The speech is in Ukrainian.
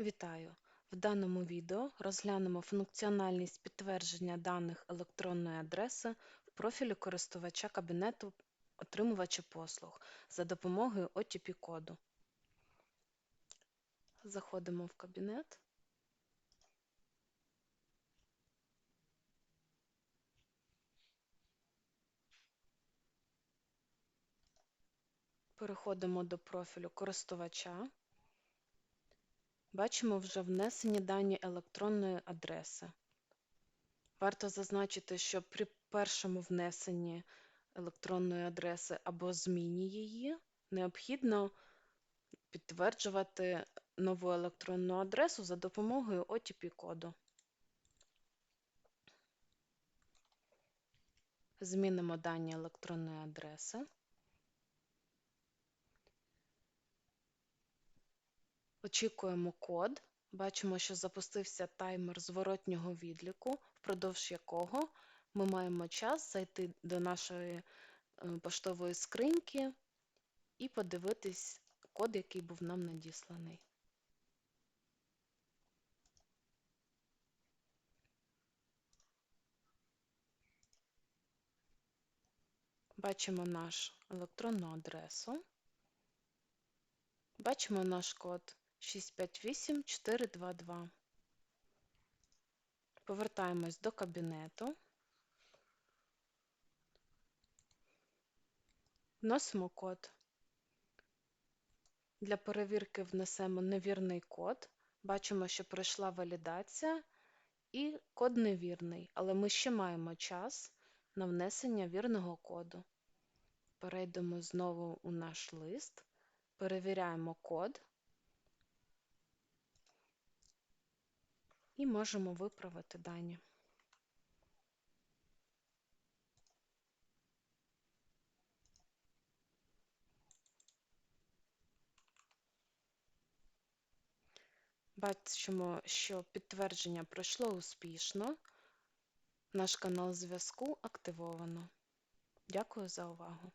Вітаю! В даному відео розглянемо функціональність підтвердження даних електронної адреси в профілі користувача кабінету отримувача послуг за допомогою OTP-коду. Заходимо в кабінет. Переходимо до профілю користувача. Бачимо вже внесені дані електронної адреси. Варто зазначити, що при першому внесенні електронної адреси або зміні її необхідно підтверджувати нову електронну адресу за допомогою OTP-коду. Змінимо дані електронної адреси. Очікуємо код. Бачимо, що запустився таймер зворотнього відліку, впродовж якого ми маємо час зайти до нашої е, поштової скриньки і подивитись код, який був нам надісланий. Бачимо нашу електронну адресу. Бачимо наш код 658422. Повертаємось до кабінету. Вносимо код. Для перевірки внесемо невірний код. Бачимо, що пройшла валідація і код невірний, але ми ще маємо час на внесення вірного коду. Перейдемо знову у наш лист, перевіряємо код. І можемо виправити дані. Бачимо, що підтвердження пройшло успішно. Наш канал зв'язку активовано. Дякую за увагу!